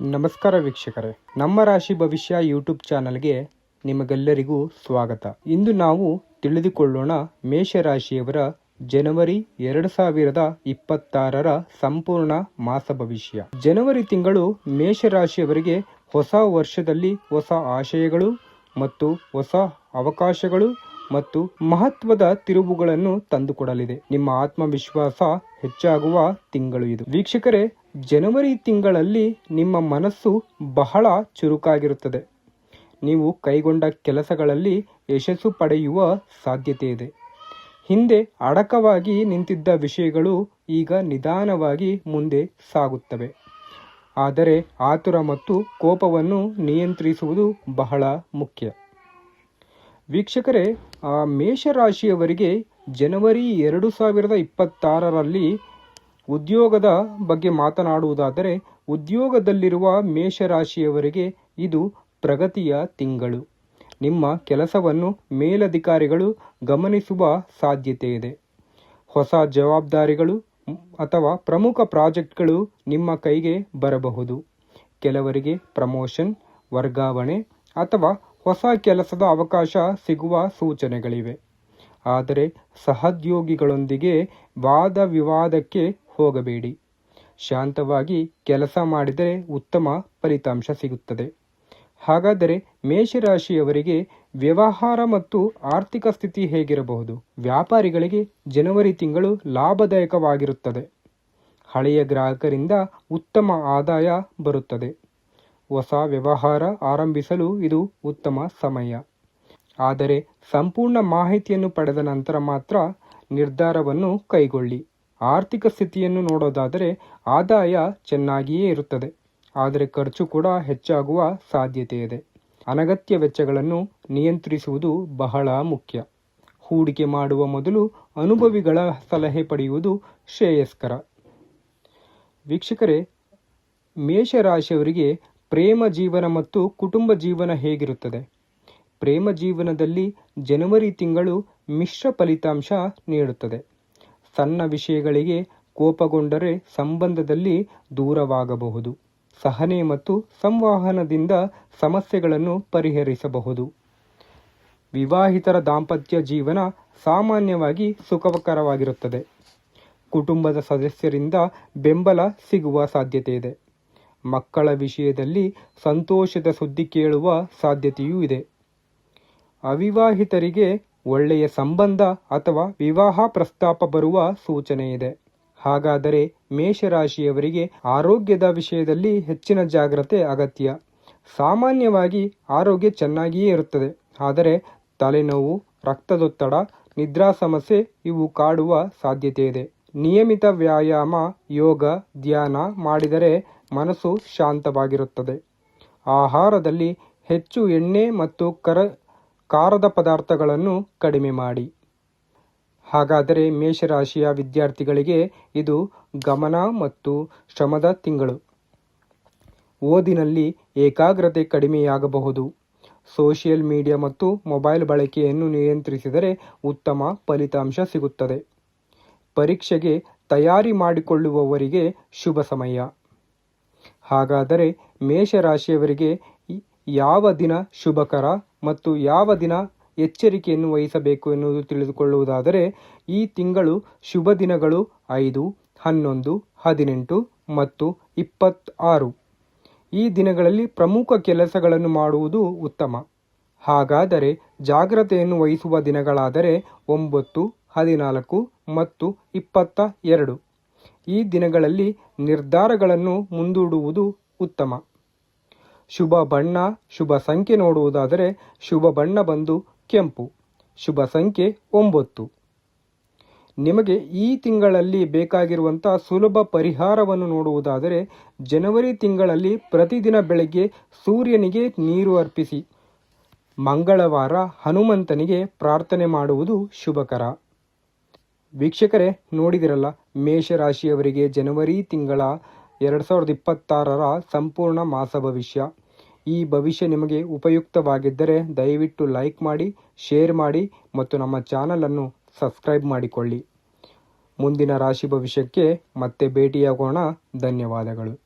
ನಮಸ್ಕಾರ ವೀಕ್ಷಕರೇ. ನಮ್ಮ ರಾಶಿ ಭವಿಷ್ಯ ಯೂಟ್ಯೂಬ್ ಚಾನಲ್ಗೆ ನಿಮಗೆಲ್ಲರಿಗೂ ಸ್ವಾಗತ. ಇಂದು ನಾವು ತಿಳಿದುಕೊಳ್ಳೋಣ ಮೇಷರಾಶಿಯವರ ಜನವರಿ ಎರಡು ಸಾವಿರದ ಇಪ್ಪತ್ತಾರರ ಸಂಪೂರ್ಣ ಮಾಸ ಭವಿಷ್ಯ. ಜನವರಿ ತಿಂಗಳು ಮೇಷರಾಶಿಯವರಿಗೆ ಹೊಸ ವರ್ಷದಲ್ಲಿ ಹೊಸ ಆಶಯಗಳು ಮತ್ತು ಹೊಸ ಅವಕಾಶಗಳು ಮತ್ತು ಮಹತ್ವದ ತಿರುವುಗಳನ್ನು ತಂದುಕೊಡಲಿದೆ. ನಿಮ್ಮ ಆತ್ಮವಿಶ್ವಾಸ ಹೆಚ್ಚಾಗುವ ತಿಂಗಳು ಇದು. ವೀಕ್ಷಕರೇ ಜನವರಿ ತಿಂಗಳಲ್ಲಿ ನಿಮ್ಮ ಮನಸ್ಸು ಬಹಳ ಚುರುಕಾಗಿರುತ್ತದೆ. ನೀವು ಕೈಗೊಂಡ ಕೆಲಸಗಳಲ್ಲಿ ಯಶಸ್ಸು ಪಡೆಯುವ ಸಾಧ್ಯತೆ ಇದೆ. ಹಿಂದೆ ಅಡಕವಾಗಿ ನಿಂತಿದ್ದ ವಿಷಯಗಳು ಈಗ ನಿಧಾನವಾಗಿ ಮುಂದೆ ಸಾಗುತ್ತವೆ. ಆದರೆ ಆತುರ ಮತ್ತು ಕೋಪವನ್ನು ನಿಯಂತ್ರಿಸುವುದು ಬಹಳ ಮುಖ್ಯ. ವೀಕ್ಷಕರೇ, ಆ ಮೇಷರಾಶಿಯವರಿಗೆ ಜನವರಿ ಎರಡು ಸಾವಿರದ ಇಪ್ಪತ್ತಾರರಲ್ಲಿ ಉದ್ಯೋಗದ ಬಗ್ಗೆ ಮಾತನಾಡುವುದಾದರೆ, ಉದ್ಯೋಗದಲ್ಲಿರುವ ಮೇಷರಾಶಿಯವರಿಗೆ ಇದು ಪ್ರಗತಿಯ ತಿಂಗಳು. ನಿಮ್ಮ ಕೆಲಸವನ್ನು ಮೇಲಧಿಕಾರಿಗಳು ಗಮನಿಸುವ ಸಾಧ್ಯತೆ ಇದೆ. ಹೊಸ ಜವಾಬ್ದಾರಿಗಳು ಅಥವಾ ಪ್ರಮುಖ ಪ್ರಾಜೆಕ್ಟ್ಗಳು ನಿಮ್ಮ ಕೈಗೆ ಬರಬಹುದು. ಕೆಲವರಿಗೆ ಪ್ರಮೋಷನ್, ವರ್ಗಾವಣೆ ಅಥವಾ ಹೊಸ ಕೆಲಸದ ಅವಕಾಶ ಸಿಗುವ ಸೂಚನೆಗಳಿವೆ. ಆದರೆ ಸಹೋದ್ಯೋಗಿಗಳೊಂದಿಗೆ ವಾದ ವಿವಾದಕ್ಕೆ ಹೋಗಬೇಡಿ. ಶಾಂತವಾಗಿ ಕೆಲಸ ಮಾಡಿದರೆ ಉತ್ತಮ ಫಲಿತಾಂಶ ಸಿಗುತ್ತದೆ. ಹಾಗಾದರೆ ಮೇಷರಾಶಿಯವರಿಗೆ ವ್ಯವಹಾರ ಮತ್ತು ಆರ್ಥಿಕ ಸ್ಥಿತಿ ಹೇಗಿರಬಹುದು? ವ್ಯಾಪಾರಿಗಳಿಗೆ ಜನವರಿ ತಿಂಗಳು ಲಾಭದಾಯಕವಾಗಿರುತ್ತದೆ. ಹಳೆಯ ಗ್ರಾಹಕರಿಂದ ಉತ್ತಮ ಆದಾಯ ಬರುತ್ತದೆ. ಹೊಸ ವ್ಯವಹಾರ ಆರಂಭಿಸಲು ಇದು ಉತ್ತಮ ಸಮಯ. ಆದರೆ ಸಂಪೂರ್ಣ ಮಾಹಿತಿಯನ್ನು ಪಡೆದ ನಂತರ ಮಾತ್ರ ನಿರ್ಧಾರವನ್ನು ಕೈಗೊಳ್ಳಿ. ಆರ್ಥಿಕ ಸ್ಥಿತಿಯನ್ನು ನೋಡೋದಾದರೆ ಆದಾಯ ಚೆನ್ನಾಗಿಯೇ ಇರುತ್ತದೆ. ಆದರೆ ಖರ್ಚು ಕೂಡ ಹೆಚ್ಚಾಗುವ ಸಾಧ್ಯತೆ ಇದೆ. ಅನಗತ್ಯ ವೆಚ್ಚಗಳನ್ನು ನಿಯಂತ್ರಿಸುವುದು ಬಹಳ ಮುಖ್ಯ. ಹೂಡಿಕೆ ಮಾಡುವ ಮೊದಲು ಅನುಭವಿಗಳ ಸಲಹೆ ಪಡೆಯುವುದು ಶ್ರೇಯಸ್ಕರ. ವೀಕ್ಷಕರೇ, ಮೇಷರಾಶಿಯವರಿಗೆ ಪ್ರೇಮ ಜೀವನ ಮತ್ತು ಕುಟುಂಬ ಜೀವನ ಹೇಗಿರುತ್ತದೆ? ಪ್ರೇಮ ಜೀವನದಲ್ಲಿ ಜನವರಿ ತಿಂಗಳು ಮಿಶ್ರ ಫಲಿತಾಂಶ ನೀಡುತ್ತದೆ. ಸಣ್ಣ ವಿಷಯಗಳಿಗೆ ಕೋಪಗೊಂಡರೆ ಸಂಬಂಧದಲ್ಲಿ ದೂರವಾಗಬಹುದು. ಸಹನೆ ಮತ್ತು ಸಂವಹನದಿಂದ ಸಮಸ್ಯೆಗಳನ್ನು ಪರಿಹರಿಸಬಹುದು. ವಿವಾಹಿತರ ದಾಂಪತ್ಯ ಜೀವನ ಸಾಮಾನ್ಯವಾಗಿ ಸುಖಕರವಾಗಿರುತ್ತದೆ. ಕುಟುಂಬದ ಸದಸ್ಯರಿಂದ ಬೆಂಬಲ ಸಿಗುವ ಸಾಧ್ಯತೆ ಇದೆ ಮಕ್ಕಳ ವಿಷಯದಲ್ಲಿ ಸಂತೋಷದ ಸುದ್ದಿ ಕೇಳುವ ಸಾಧ್ಯತೆಯೂ ಇದೆ. ಅವಿವಾಹಿತರಿಗೆ ಒಳ್ಳೆಯ ಸಂಬಂಧ ಅಥವಾ ವಿವಾಹ ಪ್ರಸ್ತಾಪ ಬರುವ ಸೂಚನೆ ಇದೆ. ಹಾಗಾದರೆ ಮೇಷರಾಶಿಯವರಿಗೆ ಆರೋಗ್ಯದ ವಿಷಯದಲ್ಲಿ ಹೆಚ್ಚಿನ ಜಾಗ್ರತೆ ಅಗತ್ಯ. ಸಾಮಾನ್ಯವಾಗಿ ಆರೋಗ್ಯ ಚೆನ್ನಾಗಿಯೇ ಇರುತ್ತದೆ. ಆದರೆ ತಲೆನೋವು, ರಕ್ತದೊತ್ತಡ, ನಿದ್ರಾ ಸಮಸ್ಯೆ ಇವು ಕಾಡುವ ಸಾಧ್ಯತೆ ಇದೆ. ನಿಯಮಿತ ವ್ಯಾಯಾಮ, ಯೋಗ, ಧ್ಯಾನ ಮಾಡಿದರೆ ಮನಸ್ಸು ಶಾಂತವಾಗಿರುತ್ತದೆ. ಆಹಾರದಲ್ಲಿ ಹೆಚ್ಚು ಎಣ್ಣೆ ಮತ್ತು ಕರ ಖಾರದ ಪದಾರ್ಥಗಳನ್ನು ಕಡಿಮೆ ಮಾಡಿ. ಹಾಗಾದರೆ ಮೇಷರಾಶಿಯ ವಿದ್ಯಾರ್ಥಿಗಳಿಗೆ ಇದು ಗಮನ ಮತ್ತು ಶ್ರಮದ ತಿಂಗಳು. ಓದಿನಲ್ಲಿ ಏಕಾಗ್ರತೆ ಕಡಿಮೆಯಾಗಬಹುದು. ಸೋಷಿಯಲ್ ಮೀಡಿಯಾ ಮತ್ತು ಮೊಬೈಲ್ ಬಳಕೆಯನ್ನು ನಿಯಂತ್ರಿಸಿದರೆ ಉತ್ತಮ ಫಲಿತಾಂಶ ಸಿಗುತ್ತದೆ. ಪರೀಕ್ಷೆಗೆ ತಯಾರಿ ಮಾಡಿಕೊಳ್ಳುವವರಿಗೆ ಶುಭ ಸಮಯ. ಹಾಗಾದರೆ ಮೇಷರಾಶಿಯವರಿಗೆ ಯಾವ ದಿನ ಶುಭಕರ? ಮತ್ತು ಯಾವ ದಿನ ಎಚ್ಚರಿಕೆಯನ್ನು ವಹಿಸಬೇಕು ಎನ್ನುವುದು ತಿಳಿದುಕೊಳ್ಳುವುದಾದರೆ, ಈ ತಿಂಗಳು ಶುಭ ದಿನಗಳು ಐದು, ಹನ್ನೊಂದು, ಹದಿನೆಂಟು ಮತ್ತು ಇಪ್ಪತ್ತಾರು. ಈ ದಿನಗಳಲ್ಲಿ ಪ್ರಮುಖ ಕೆಲಸಗಳನ್ನು ಮಾಡುವುದು ಉತ್ತಮ. ಹಾಗಾದರೆ ಜಾಗ್ರತೆಯನ್ನು ವಹಿಸುವ ದಿನಗಳಾದರೆ ಒಂಬತ್ತು, ಹದಿನಾಲ್ಕು ಮತ್ತು ಇಪ್ಪತ್ತ ಎರಡು. ಈ ದಿನಗಳಲ್ಲಿ ನಿರ್ಧಾರಗಳನ್ನು ಮುಂದೂಡುವುದು ಉತ್ತಮ. ಶುಭ ಬಣ್ಣ, ಶುಭ ಸಂಖ್ಯೆ ನೋಡುವುದಾದರೆ ಶುಭ ಬಣ್ಣ ಬಂದು ಕೆಂಪು, ಶುಭ ಸಂಖ್ಯೆ ಒಂಬತ್ತು. ನಿಮಗೆ ಈ ತಿಂಗಳಲ್ಲಿ ಬೇಕಾಗಿರುವಂಥ ಸುಲಭ ಪರಿಹಾರವನ್ನು ನೋಡುವುದಾದರೆ ಜನವರಿ ತಿಂಗಳಲ್ಲಿ ಪ್ರತಿದಿನ ಬೆಳಗ್ಗೆ ಸೂರ್ಯನಿಗೆ ನೀರು ಅರ್ಪಿಸಿ, ಮಂಗಳವಾರ ಹನುಮಂತನಿಗೆ ಪ್ರಾರ್ಥನೆ ಮಾಡುವುದು ಶುಭಕರ. ವೀಕ್ಷಕರೇ, ನೋಡಿದಿರಲ್ಲ, ಮೇಷರಾಶಿಯವರಿಗೆ ಜನವರಿ ತಿಂಗಳ ಎರಡು ಸಾವಿರದ ಇಪ್ಪತ್ತಾರರ ಸಂಪೂರ್ಣ ಮಾಸ ಭವಿಷ್ಯ. ಈ ಭವಿಷ್ಯ ನಿಮಗೆ ಉಪಯುಕ್ತವಾಗಿದ್ದರೆ ದಯವಿಟ್ಟು ಲೈಕ್ ಮಾಡಿ, ಶೇರ್ ಮಾಡಿ ಮತ್ತು ನಮ್ಮ ಚಾನಲನ್ನು ಸಬ್ಸ್ಕ್ರೈಬ್ ಮಾಡಿಕೊಳ್ಳಿ. ಮುಂದಿನ ರಾಶಿ ಭವಿಷ್ಯಕ್ಕೆ ಮತ್ತೆ ಭೇಟಿಯಾಗೋಣ. ಧನ್ಯವಾದಗಳು.